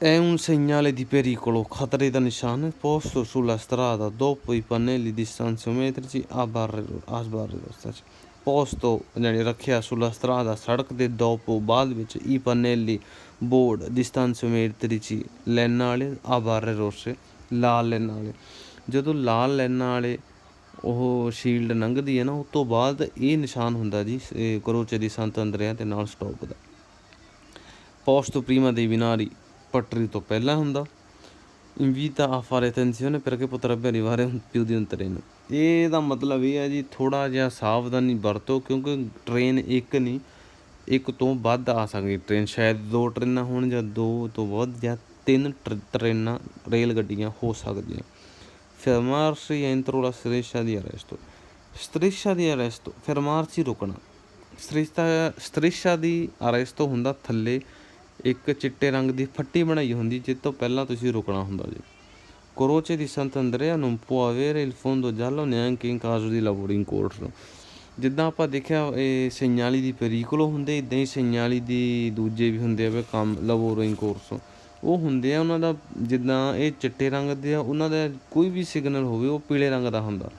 è un segnale di pericolo. Khatreda Nishan, posto sulla strada dopo i pannelli distanziometrici a Barredo. A Barredo posto ਜਾਨੀ ਰੱਖਿਆ ਸੁਲਾ ਸਤਰਾਦਾ ਸੜਕ ਦੇ ਦੋਪੋ ਬਾਅਦ ਵਿੱਚ ਈ ਪਨੇਲੀ ਬੋਰਡ ਡਿਸਟੈਂਸਿਓਮੀਟਰੀ ਲੈਣ ਵਾਲੇ ਆਬਾਰੇ ਰੋਸੇ ਲਾਲ ਲੈਣ ਵਾਲੇ ਜਦੋਂ ਲਾਲ ਲੈਣ ਵਾਲੇ ਉਹ ਸ਼ੀਲਡ ਲੰਘਦੀ ਹੈ ਨਾ ਉਸ ਤੋਂ ਬਾਅਦ ਇਹ ਨਿਸ਼ਾਨ ਹੁੰਦਾ ਜੀ ਕਰੋਚੇ ਦੀ ਸੰਤ ਅੰਦਰਿਆ ਤੇ ਨਾਲ ਸਟਾਪ ਦਾ ਪੋਸਟ ਪ੍ਰੀਮਾ ਦੇ ਵਿਨਾਰੀ putri to ਪਹਿਲਾਂ ਹੁੰਦਾ invita a fare attenzione perché potrebbe arrivare più di un treno ਇਹਦਾ ਮਤਲਬ ਇਹ ਹੈ ਜੀ ਥੋੜਾ ਜਿਹਾ ਸਾਵਧਾਨੀ ਵਰਤੋ ਕਿਉਂਕਿ ਟ੍ਰੇਨ ਇੱਕ ਨਹੀਂ ਇੱਕ ਤੋਂ ਵੱਧ ਆ ਸਕਦੀ ਟ੍ਰੇਨ ਸ਼ਾਇਦ ਦੋ ਟ੍ਰੇਨਾਂ ਹੋਣ ਜਾਂ ਦੋ ਤੋਂ ਵੱਧ ਜਾਂ ਤਿੰਨ ਟ੍ਰੇਨਾਂ ਰੇਲ ਗੱਡੀਆਂ ਹੋ ਸਕਦੀਆਂ ਫਰਮਾਰਸੀ ਐਂਟਰੋ ਲਾ ਸ੍ਰੇਸ਼ਾ ਦੀ ਅਰੈਸਟੋ ਸ੍ਰੇਸ਼ਾ ਦੀ ਅਰੈਸਟੋ ਫਰਮਾਰਸੀ ਰੁਕਣਾ ਸ੍ਰੇਸ਼ਾ ਸ੍ਰੇਸ਼ਾ ਦੀ ਅਰੈਸਟੋ ਹੁੰਦਾ ਥੱਲੇ ਇੱਕ ਚਿੱਟੇ ਰੰਗ ਦੀ ਫੱਟੀ ਬਣਾਈ ਹੁੰਦੀ ਜਿਸ ਤੋਂ ਪਹਿਲਾਂ ਤੁਸੀਂ ਰੁਕਣਾ ਹੁੰਦਾ ਜੀ। Croce di Sant'Andrea non può avere il fondo giallo neanche in caso di lavori in corso ਜਿੱਦਾਂ ਆਪਾਂ ਦੇਖਿਆ, ਇਹ segnali ਦੀ pericolo ਹੁੰਦੇ, ਇਦਾਂ ਹੀ segnali ਦੀ ਦੂਜੇ ਵੀ ਹੁੰਦੇ ਆ, ਵੀ ਕੰਮ lavoro in corso ਉਹ ਹੁੰਦੇ ਆ, ਉਹਨਾਂ ਦਾ ਜਿੱਦਾਂ ਇਹ ਚਿੱਟੇ ਰੰਗ ਦੇ ਆ, ਉਹਨਾਂ ਦਾ ਕੋਈ ਵੀ ਸਿਗਨਲ ਹੋਵੇ, ਉਹ ਪੀਲੇ ਰੰਗ ਦਾ ਹੁੰਦਾ।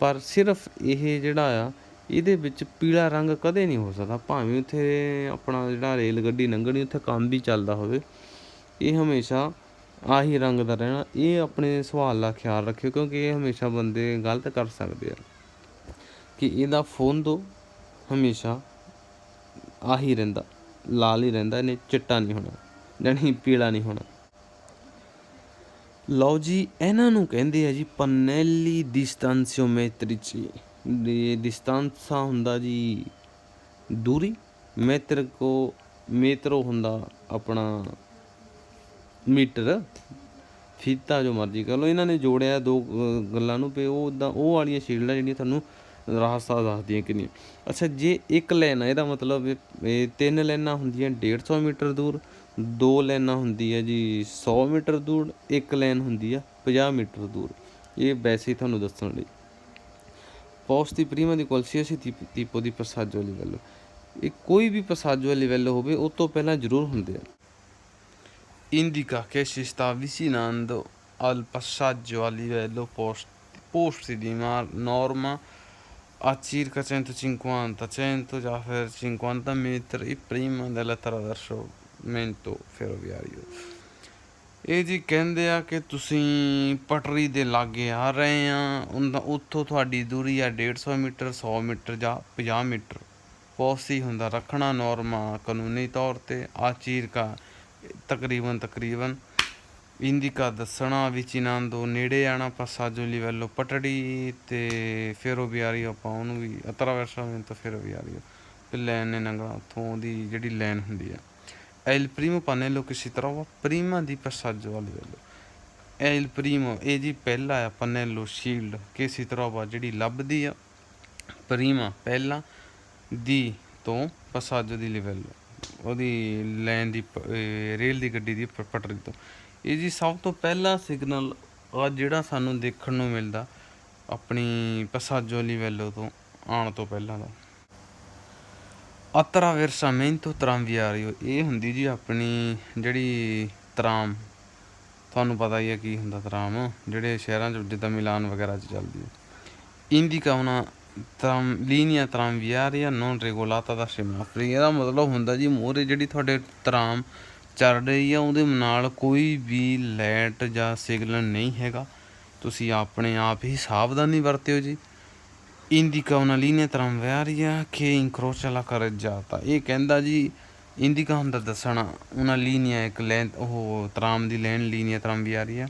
ਪਰ ਸਿਰਫ ਇਹ ਜਿਹੜਾ ਆ ਇਹਦੇ ਵਿੱਚ ਪੀਲਾ ਰੰਗ ਕਦੇ ਨਹੀਂ ਹੋ ਸਕਦਾ, ਭਾਵੇਂ ਉੱਥੇ ਆਪਣਾ ਜਿਹੜਾ ਰੇਲ ਗੱਡੀ ਲੰਘਣੀ, ਉੱਥੇ ਕੰਮ ਵੀ ਚੱਲਦਾ ਹੋਵੇ। ਇਹ ਹਮੇਸ਼ਾ ਆਹੀ ਰੰਗ ਦਾ ਰਹਿਣਾ, ਇਹ ਆਪਣੇ ਸਵਾਲ ਦਾ ਖਿਆਲ ਰੱਖਿਓ, ਕਿਉਂਕਿ ਇਹ ਹਮੇਸ਼ਾ ਬੰਦੇ ਗਲਤ ਕਰ ਸਕਦੇ ਆ। ਕਿ ਇਹਦਾ ਫੋਨ ਦੋ, ਹਮੇਸ਼ਾ ਆਹੀ ਰਹਿੰਦਾ, ਲਾਲ ਹੀ ਰਹਿੰਦਾ, ਇਹਨੇ ਚਿੱਟਾ ਨਹੀਂ ਹੋਣਾ, ਜਾਣੀ ਪੀਲਾ ਨਹੀਂ ਹੋਣਾ। ਲਓ ਜੀ, ਇਹਨਾਂ ਨੂੰ ਕਹਿੰਦੇ ਆ ਜੀ, ਪਨੈਲੀ ਡਿਸਟੈਂਸੀਓਮੈਟ੍ਰਿci ਡਿਸਟੈਂਸਾ ਹੁੰਦਾ ਜੀ ਦੂਰੀ, ਮੈਟਰ ਕੋ ਮੇਟਰੋ ਹੁੰਦਾ ਆਪਣਾ ਮੀਟਰ, ਫੀਤਾ ਜੋ ਮਰਜ਼ੀ ਕਰ ਲਓ, ਇਹਨਾਂ ਨੇ ਜੋੜਿਆ ਦੋ ਗੱਲਾਂ ਨੂੰ ਪਏ ਉਹ ਉਦਾਂ ਉਹ ਵਾਲੀਆਂ ਸ਼ੀਲਡਾਂ ਜਿਹੜੀਆਂ ਤੁਹਾਨੂੰ ਰਾਸਤਾ ਦੱਸਦੀਆਂ ਕਿੰਨੀਆਂ। ਅੱਛਾ, ਜੇ ਇੱਕ ਲਾਈਨ ਆ, ਇਹਦਾ ਮਤਲਬ ਇਹ ਇਹ ਤਿੰਨ ਲਾਈਨਾਂ ਹੁੰਦੀਆਂ 150 ਮੀਟਰ ਦੂਰ, ਦੋ ਲਾਈਨਾਂ ਹੁੰਦੀ ਹੈ ਜੀ 100 ਮੀਟਰ ਦੂਰ, ਇੱਕ ਲਾਈਨ ਹੁੰਦੀ ਆ 50 ਮੀਟਰ ਦੂਰ। ਇਹ ਵੈਸੇ ਹੀ ਤੁਹਾਨੂੰ ਦੱਸਣ ਲਈ। posti prima di qualsiasi tip- tipo di passaggio a livello ਇਹ ਕੋਈ ਵੀ passaggio a livello ਹੋਵੇ ਉਹ ਤੋਂ ਪਹਿਲਾਂ ਜ਼ਰੂਰ ਹੁੰਦੇ ਆ indica che si sta avvicinando al passaggio a livello post- posti di mar- norma a circa 150, 100 già per 50 metri prima dell'attraversamento ferroviario. ਇਹ ਜੀ ਕਹਿੰਦੇ ਆ ਕਿ ਤੁਸੀਂ ਪਟਰੀ ਦੇ ਲਾਗੇ ਆ ਰਹੇ ਆ ਉਹਦਾ ਉੱਥੋਂ ਤੁਹਾਡੀ ਦੂਰੀ ਆ 150 ਮੀਟਰ 100 ਮੀਟਰ ਜਾਂ 50 ਮੀਟਰ। ਪੌਸੀ ਹੁੰਦਾ ਰੱਖਣਾ ਨੋਰਮਾ ਕਾਨੂੰਨੀ ਤੌਰ ਤੇ ਆ ਚੀਰਕਾ ਤਕਰੀਬਨ ਤਕਰੀਬਨ ਇੰਦਿਕਾ ਦੱਸਣਾ ਵਿਚਿਨਾਂਦੋ ਨੇੜੇ ਆਣਾ ਪਾਸਾਜੋ ਵੱਲੋਂ ਪਟੜੀ ਤੇ ਫੇਰੋਬਿਆਰੀ ਆਪਾਂ ਉਹਨੂੰ ਵੀ ਅਤਰਾਵਰਸਾਮੈਂਟੋ ਫੇਰੋਬਿਆਰੀ ਤੇ ਲੈਨ ਨੇ ਨੰਗਣਾ, ਉੱਥੋਂ ਦੀ ਜਿਹੜੀ ਲਾਈਨ ਹੁੰਦੀ ਆ। El primo ਪਾਣੇ ਲੋ ਕਿਸੇ ਤਰ੍ਹਾਂ ਵਾ ਪ੍ਰੀਮਾ ਦੀ ਪਸਾਜ ਵਾਲੀ ਵੇਲੋ ਐਲ ਪ੍ਰੀਮੋ ਇਹ ਜੀ ਪਹਿਲਾ ਆ ਪੰਨੇ ਲੋ ਸ਼ੀਲਡ ਕਿਸੇ ਤਰ੍ਹਾਂ ਵਾ ਜਿਹੜੀ ਲੱਭਦੀ ਆ ਪ੍ਰੀਮਾ ਪਹਿਲਾ ਦੀ ਤੋਂ ਪਸਾਜ ਦੀ ਲੈਵਲ ਉਹਦੀ ਲੈਨ ਦੀ ਰੇਲ ਦੀ ਗੱਡੀ ਦੀ ਪਟੜੀ ਤੋਂ ਇਹ ਜੀ ਸਭ ਤੋਂ ਪਹਿਲਾ ਸਿਗਨਲ ਆ ਜਿਹੜਾ ਸਾਨੂੰ ਦੇਖਣ ਨੂੰ ਮਿਲਦਾ ਆਪਣੀ ਪਸਾਜੋ ਲਈ ਵੈਲੋ ਤੋਂ ਆਉਣ ਤੋਂ ਪਹਿਲਾਂ ਦਾ attraversamento tranviario ਇਹ ਹੁੰਦੀ ਜੀ ਆਪਣੀ ਜਿਹੜੀ ਤਰਾਮ। ਤੁਹਾਨੂੰ ਪਤਾ ਹੀ ਹੈ ਕੀ ਹੁੰਦਾ ਤਰਾਮ ਜਿਹੜੇ ਸ਼ਹਿਰਾਂ 'ਚ ਜਿੱਦਾਂ ਮਿਲਾਨ ਵਗੈਰਾ 'ਚ ਚੱਲਦੀ ਹੈ। indica una tram, linea tranviaria non regolata da semafori ਇਹਦਾ ਮਤਲਬ ਹੁੰਦਾ ਜੀ ਮੋਹਰੇ ਜਿਹੜੀ ਤੁਹਾਡੇ ਤਰਾਮ ਚੱਲ ਰਹੀ ਆ ਉਹਦੇ ਨਾਲ ਕੋਈ ਵੀ ਲਾਈਟ ਜਾਂ ਸਿਗਨਲ ਨਹੀਂ ਹੈਗਾ। ਤੁਸੀਂ ਆਪਣੇ ਆਪ ਹੀ ਸਾਵਧਾਨੀ ਵਰਤਿਓ ਜੀ। Indica una linea tranviaria che incrocia la carreggiata. ਇਹ ਕਹਿੰਦਾ ਜੀ indica ਹੁੰਦਾ ਦੱਸਣਾ ਉਹਨਾਂ ਲੀਨੀਆ ਇੱਕ ਲਾਈਨ ਉਹ ਤਰਾਮ ਦੀ ਲਾਈਨ linea tranviaria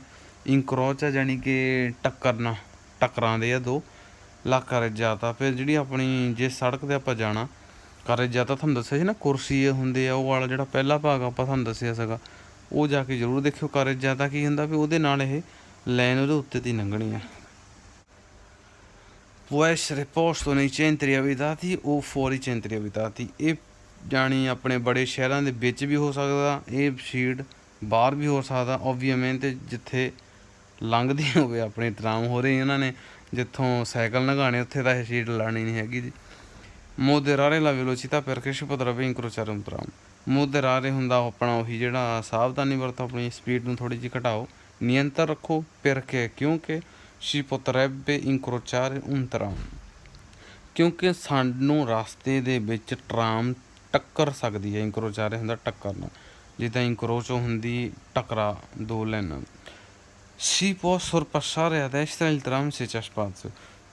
ਆ ਜਾਨੀ ਕਿ ਟੱਕਰਨਾ ਟਕਰਾਉਂਦੇ ਆ ਦੋ ਲਾ carreggiata. ਫਿਰ ਜਿਹੜੀ ਆਪਣੀ ਜੇ ਸੜਕ ਤੇ ਆਪਾਂ ਜਾਣਾ carreggiata ਤੁਹਾਨੂੰ ਦੱਸਿਆ ਸੀ ਨਾ ਕੁਰਸੀ ਹੁੰਦੇ ਆ ਉਹ ਵਾਲਾ ਜਿਹੜਾ ਪਹਿਲਾ ਭਾਗ ਆਪਾਂ ਤੁਹਾਨੂੰ ਦੱਸਿਆ ਸੀਗਾ ਉਹ ਜਾ ਕੇ ਜ਼ਰੂਰ ਦੇਖਿਓ carreggiata ਕੀ ਹੁੰਦਾ ਵੀ ਉਹਦੇ ਨਾਲ ਇਹ ਲਾਈਨ ਉਹਦੇ ਉੱਤੇ ਦੀ ਲੰਘਣੀ ਆ può essere posto nei centri abitati o fuori centri abitati. ਇਹ ਜਾਣੀ ਆਪਣੇ ਬੜੇ ਸ਼ਹਿਰਾਂ ਦੇ ਵਿੱਚ ਵੀ ਹੋ ਸਕਦਾ ਇਹ ਸ਼ੀਟ ਬਾਹਰ ਵੀ ਹੋ ਸਕਦਾ ਓਬਵੀਅਮੈਂਟ ਜਿੱਥੇ ਲੰਘਦੀ ਹੋਵੇ ਆਪਣੇ ਟਰਾਮ ਹੋ ਰਹੀ ਇਹਨਾਂ ਨੇ ਜਿੱਥੋਂ ਸਾਈਕਲ ਲੰਘਾਣੇ ਉੱਥੇ ਤਾਂ ਇਹ ਸ਼ੀਟ ਲਾਣੀ ਨਹੀਂ ਹੈਗੀ ਜੀ moderare la velocità perché si potrebbe incrociare un tram. Moderare ਹੁੰਦਾ ਆਪਣਾ ਉਹੀ ਜਿਹੜਾ ਸਾਵਧਾਨੀ ਵਰਤੋ ਆਪਣੀ ਸਪੀਡ ਨੂੰ ਥੋੜੀ ਜਿਹੀ ਘਟਾਓ ਨਿਯੰਤਰ ਰੱਖੋ perché ਕਿਉਂਕਿ si potrebbe incrociare un tram, ਕਿਉਂਕਿ ਸਾਨੂੰ ਰਸਤੇ ਦੇ ਵਿੱਚ ਟਰਾਮ ਟੱਕਰ ਸਕਦੀ ਹੈ ਇੰਕਰੋਚਾਰੇ ਹੁੰਦਾ ਟੱਕਰਨਾ ਜਿੱਦਾਂ ਇੰਕਰੋਚੋ ਹੁੰਦੀ, ਟਕਰਾ, ਦੋ ਲਾਈਨਾਂ। Si può sorpassare a destra il tram se c'è spazio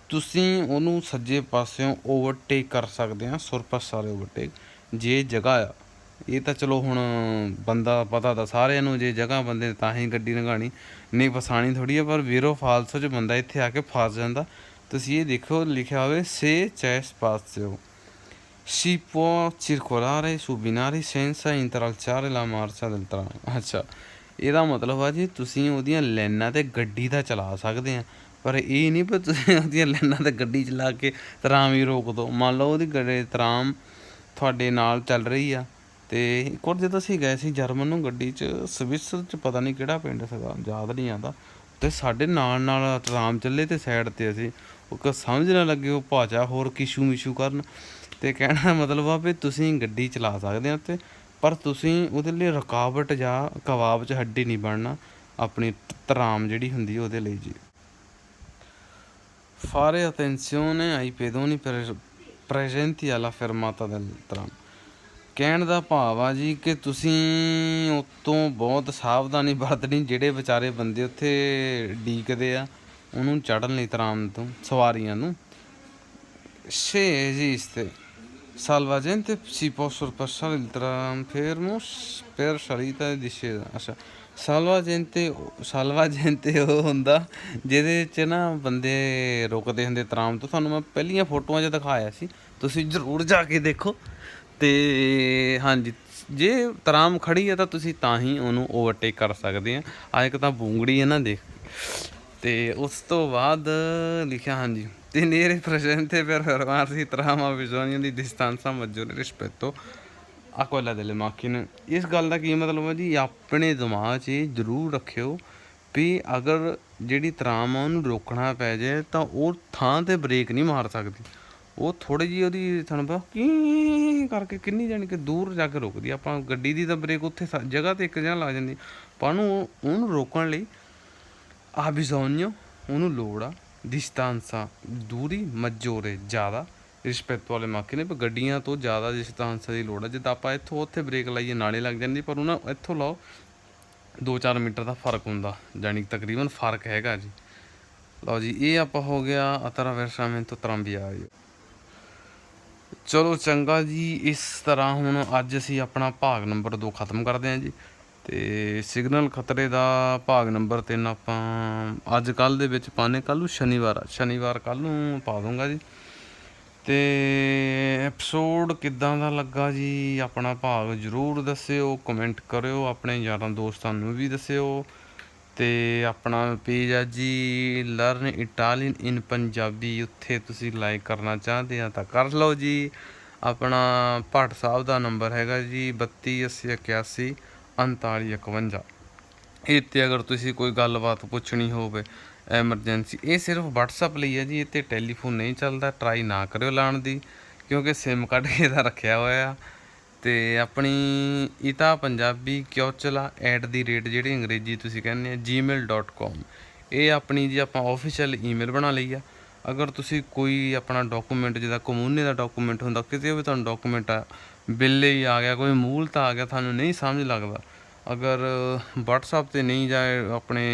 ਤੁਸੀਂ ਉਹਨੂੰ ਸੱਜੇ ਪਾਸਿਓਂ ਓਵਰਟੇਕ ਕਰ ਸਕਦੇ ਆ ਸੁਰਪਾਸਾਰੇ ਓਵਰਟੇਕ ਜੇ ਜਗ੍ਹਾ ਆ। ਇਹ ਤਾਂ ਚਲੋ ਹੁਣ ਬੰਦਾ ਪਤਾ ਤਾਂ ਸਾਰਿਆਂ ਨੂੰ ਜੇ ਜਗ੍ਹਾ ਬੰਦੇ ਤਾਂ ਹੀ ਗੱਡੀ ਲੰਘਾਣੀ ਨਹੀਂ ਫਸਾਣੀ ਥੋੜੀ ਆ, ਪਰ ਵੀਰੋ ਫਾਲਸੋ ਚ ਬੰਦਾ ਇੱਥੇ ਆ ਕੇ ਫਸ ਜਾਂਦਾ। ਤੁਸੀਂ ਇਹ ਦੇਖੋ, ਲਿਖਿਆ ਹੋਵੇ ਸੇ ਚੈਸ ਪਾਸਿਓ si può circolare su binari senza intralciare la marcia del tram ਅੱਛਾ, ਇਹਦਾ ਮਤਲਬ ਆ ਜੀ ਤੁਸੀਂ ਉਹਦੀਆਂ ਲਾਈਨਾਂ ਤੇ ਗੱਡੀ ਤਾਂ ਚਲਾ ਸਕਦੇ ਆ, ਪਰ ਇਹ ਨਹੀਂ ਵੀ ਤੁਸੀਂ ਉਹਦੀਆਂ ਲਾਈਨਾਂ ਤੇ ਗੱਡੀ ਚਲਾ ਕੇ ਤਰਾਮ ਹੀ ਰੋਕ ਦੋ। ਮੰਨ ਲਓ ਉਹਦੀ ਗੱਡੀ ਤਰਾਮ ਤੁਹਾਡੇ ਨਾਲ ਚੱਲ ਰਹੀ ਆ ਤੇ ਇੱਕ ਵਾਰ ਜਦੋਂ ਅਸੀਂ ਗਏ ਸੀ ਜਰਮਨ ਨੂੰ ਗੱਡੀ 'ਚ, ਸਵਿਸ 'ਚ ਪਤਾ ਨਹੀਂ ਕਿਹੜਾ ਪਿੰਡ ਸੀਗਾ ਯਾਦ ਨਹੀਂ ਆਉਂਦਾ। ਤੇ ਸਾਡੇ ਨਾਲ ਨਾਲ ਤਰਾਮ ਚੱਲੇ ਤੇ ਸਾਈਡ ਤੇ ਅਸੀਂ, ਉਹ ਕ ਸਮਝ ਨਾ ਲੱਗੇ ਉਹ ਭਾਜਾ ਹੋਰ ਕਿਸ਼ੂ ਮਿਸ਼ੂ ਕਰਨ। ਤੇ ਕਹਿਣ ਦਾ ਮਤਲਬ ਆ ਵੀ ਤੁਸੀਂ ਗੱਡੀ ਚਲਾ ਸਕਦੇ ਹੋ ਤੇ ਪਰ ਤੁਸੀਂ ਉਹਦੇ ਲਈ ਰੁਕਾਵਟ ਜਾਂ ਕਬਾਬ 'ਚ ਹੱਡੀ ਨਹੀਂ ਬਣਨਾ, ਆਪਣੀ ਤਰਾਮ ਜਿਹੜੀ ਹੁੰਦੀ ਉਹਦੇ ਲਈ ਜੀ। Fare attenzione ai pedoni pre- presenti alla fermata del tram ਕਹਿਣ ਦਾ ਭਾਵ ਆ ਜੀ ਕਿ ਤੁਸੀਂ ਉਤੋਂ ਬਹੁਤ ਸਾਵਧਾਨੀ ਵਰਤਣੀ, ਜਿਹੜੇ ਵਿਚਾਰੇ ਬੰਦੇ ਉੱਥੇ ਡੀਕਦੇ ਆ, ਉਹਨੂੰ ਚੜਨ ਲਈ ਤਰਾਮ ਤੋਂ, ਸਵਾਰੀਆਂ ਨੂੰ। Se esiste salvagente si può sorpassare il tram fermo s- per salita e discesa ਅੱਛਾ salvagente salvagente ਉਹ ਹੁੰਦਾ, ਜਿਹਦੇ 'ਚ ਨਾ ਬੰਦੇ ਰੁਕਦੇ ਹੁੰਦੇ ਤਰਾਮ ਤੋਂ। ਤੁਹਾਨੂੰ ਮੈਂ ਪਹਿਲੀਆਂ ਫੋਟੋਆਂ 'ਚ ਦਿਖਾਇਆ ਸੀ, ਤੁਸੀਂ ਜ਼ਰੂਰ ਜਾ ਕੇ ਦੇਖੋ। ਤੇ ਹਾਂਜੀ, ਜੇ ਤਰਾਮ ਖੜੀ ਹੈ ਤਾਂ ਤੁਸੀਂ ਤਾਂ ਹੀ ਉਹਨੂੰ ਓਵਰਟੇਕ ਕਰ ਸਕਦੇ ਆ। ਆ ਇੱਕ ਤਾਂ ਬੂੰਗੜੀ ਹੈ ਨਾ, ਦੇਖ। ਤੇ ਉਸ ਤੋਂ ਬਾਅਦ ਲਿਖਿਆ, ਹਾਂਜੀ tenere presente per fermarsi trama bisogno di distanza maggiore rispetto a quella delle macchine ਇਸ ਗੱਲ ਦਾ ਕੀ ਮਤਲਬ ਹੈ ਜੀ? ਆਪਣੇ ਦਿਮਾਗ 'ਚ ਇਹ ਜ਼ਰੂਰ ਰੱਖਿਓ ਵੀ ਅਗਰ ਜਿਹੜੀ ਤਰਾਮ ਆ ਉਹਨੂੰ ਰੋਕਣਾ ਪੈ ਜਾਏ ਤਾਂ ਉਹ ਥਾਂ ਤੇ ਬ੍ਰੇਕ ਨਹੀਂ ਮਾਰ ਸਕਦੀ। ਉਹ ਥੋੜੀ ਜਿਹੀ ਉਹਦੀ ਤੁਹਾਨੂੰ ਪਤਾ ਕੀ ਕਰਕੇ ਕਿੰਨੀ ਜਾਣੀ ਕਿ ਦੂਰ ਜਾ ਕੇ ਰੁਕਦੀ ਆਪਾਂ ਗੱਡੀ ਦੀ ਤਾਂ ਬ੍ਰੇਕ ਉੱਥੇ ਜਗ੍ਹਾ ਤੇ ਇੱਕ ਜਗ੍ਹਾ ਲੱਗ ਜਾਂਦੀ। ਪਰ ਉਹਨੂੰ ਉਹਨੂੰ ਰੋਕਣ ਲਈ ਆ ਬਿਜ਼ੋਨਿਓ ਉਹਨੂੰ ਲੋੜ ਆ ਡਿਸਟੈਂਸਾ ਦੂਰੀ ਮਜੋਰੇ ਜ਼ਿਆਦਾ। ਰਿਸਪੈਕਟ ਵਾਲੇ ਮਾਕੇ ਨੇ ਪਰ ਗੱਡੀਆਂ ਤੋਂ ਜ਼ਿਆਦਾ ਡਿਸਟੈਂਸ ਦੀ ਲੋੜ ਆ। ਜਿੱਦਾਂ ਆਪਾਂ ਇੱਥੋਂ ਉੱਥੇ ਬ੍ਰੇਕ ਲਾਈਏ, ਨਾਲੇ ਲੱਗ ਜਾਂਦੀ, ਪਰ ਉਹਨਾਂ ਇੱਥੋਂ ਲਾਓ 2-4 ਮੀਟਰ ਦਾ ਫ਼ਰਕ ਹੁੰਦਾ, ਜਾਣੀ ਤਕਰੀਬਨ ਫ਼ਰਕ ਹੈਗਾ ਜੀ। ਲਓ ਜੀ, ਇਹ ਆਪਾਂ ਹੋ ਗਿਆ attraversamento tranviario ਚਲੋ ਚੰਗਾ ਜੀ, ਇਸ ਤਰ੍ਹਾਂ ਹੁਣ ਅੱਜ ਅਸੀਂ ਆਪਣਾ ਭਾਗ ਨੰਬਰ 2 ਖਤਮ ਕਰਦੇ ਹਾਂ ਜੀ। ਤੇ ਸਿਗਨਲ ਖਤਰੇ ਦਾ ਭਾਗ ਨੰਬਰ 3 ਆਪਾਂ ਅੱਜ ਕੱਲ ਦੇ ਵਿੱਚ ਪਾਣੇ ਕੱਲ ਨੂੰ ਸ਼ਨੀਵਾਰ ਆ। ਸ਼ਨੀਵਾਰ ਕੱਲ ਨੂੰ ਪਾ ਦੂੰਗਾ ਜੀ। ਤੇ ਐਪੀਸੋਡ ਕਿੱਦਾਂ ਦਾ ਲੱਗਾ ਜੀ? ਆਪਣਾ ਭਾਗ ਜਰੂਰ ਦੱਸਿਓ ਕਮੈਂਟ ਕਰਿਓ, ਆਪਣੇ ਯਾਰਾਂ ਦੋਸਤਾਂ ਨੂੰ ਵੀ ਦੱਸਿਓ। ਤੇ ਆਪਣਾ ਪੇਜ ਆ ਜੀ ਲਰਨ ਇਟਾਲੀਅਨ ਇਨ ਪੰਜਾਬੀ ਉੱਥੇ ਤੁਸੀਂ ਲਾਈਕ ਕਰਨਾ ਚਾਹਦੇ ਆ ਤਾਂ ਕਰ ਲਓ ਜੀ। ਆਪਣਾ ਭੱਟ ਸਾਹਿਬ ਦਾ ਨੰਬਰ ਹੈਗਾ ਜੀ 3281 3951 ਇਹ ਤੇ ਅਗਰ ਤੁਸੀਂ ਕੋਈ ਗੱਲਬਾਤ ਪੁੱਛਣੀ ਹੋਵੇ ਐਮਰਜੈਂਸੀ ਇਹ ਸਿਰਫ WhatsApp ਲਈ ਹੈ ਜੀ, ਇਹ ਤੇ ਟੈਲੀਫੋਨ ਨਹੀਂ ਚੱਲਦਾ ਟਰਾਈ ਨਾ ਕਰਿਓ ਲਾਉਣ ਦੀ, ਕਿਉਂਕਿ SIM ਕੱਢ ਕੇ ਦਾ ਰੱਖਿਆ ਹੋਇਆ। ਅਤੇ ਤੇ ਆਪਣੀ ਇਤਾ ਪੰਜਾਬੀ ਕਿਉਚਲਾ ਐਟ ਦੀ ਰੇਟ ਜਿਹੜੀ ਅੰਗਰੇਜ਼ੀ ਤੁਸੀਂ ਕਹਿੰਦੇ ਆ gmail.com ਇਹ ਆਪਣੀ ਜੀ ਆਪਾਂ ਆਫੀਸ਼ੀਅਲ ਈਮੇਲ ਬਣਾ ਲਈ ਆ। ਅਗਰ ਤੁਸੀਂ ਕੋਈ ਆਪਣਾ ਡਾਕੂਮੈਂਟ ਜਿਹਦਾ ਕਮੂਨੇ ਦਾ ਡਾਕੂਮੈਂਟ ਹੁੰਦਾ, ਕਿਤੇ ਵੀ ਤੁਹਾਨੂੰ ਡਾਕੂਮੈਂਟ ਆ, ਬਿੱਲ ਹੀ ਆ ਗਿਆ, ਕੋਈ ਮੂਲ ਤਾਂ ਆ ਗਿਆ, ਤੁਹਾਨੂੰ ਨਹੀਂ ਸਮਝ ਲੱਗਦਾ। ਅਗਰ WhatsApp ਤੇ ਨਹੀਂ ਜਾਏ ਆਪਣੇ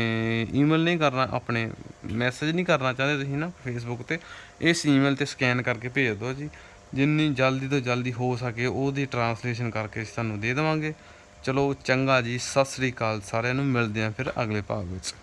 ਈਮੇਲ ਨਹੀਂ ਕਰਨਾ, ਆਪਣੇ ਮੈਸੇਜ ਨਹੀਂ ਕਰਨਾ ਚਾਹਦੇ ਤੁਸੀਂ ਨਾ, Facebook ਤੇ, ਇਸ ਈਮੇਲ ਤੇ ਸਕੈਨ ਕਰਕੇ ਭੇਜ ਦਿਓ ਜੀ। ਜਿੰਨੀ ਜਲਦੀ ਤੋਂ ਜਲਦੀ ਹੋ ਸਕੇ ਉਹਦੀ ਟਰਾਂਸਲੇਸ਼ਨ ਕਰਕੇ ਅਸੀਂ ਤੁਹਾਨੂੰ ਦੇ ਦੇਵਾਂਗੇ। ਚਲੋ ਚੰਗਾ ਜੀ, ਸਤਿ ਸ੍ਰੀ ਅਕਾਲ ਸਾਰਿਆਂ ਨੂੰ, ਮਿਲਦੇ ਆਂ ਫਿਰ ਅਗਲੇ ਭਾਗ ਵਿੱਚ।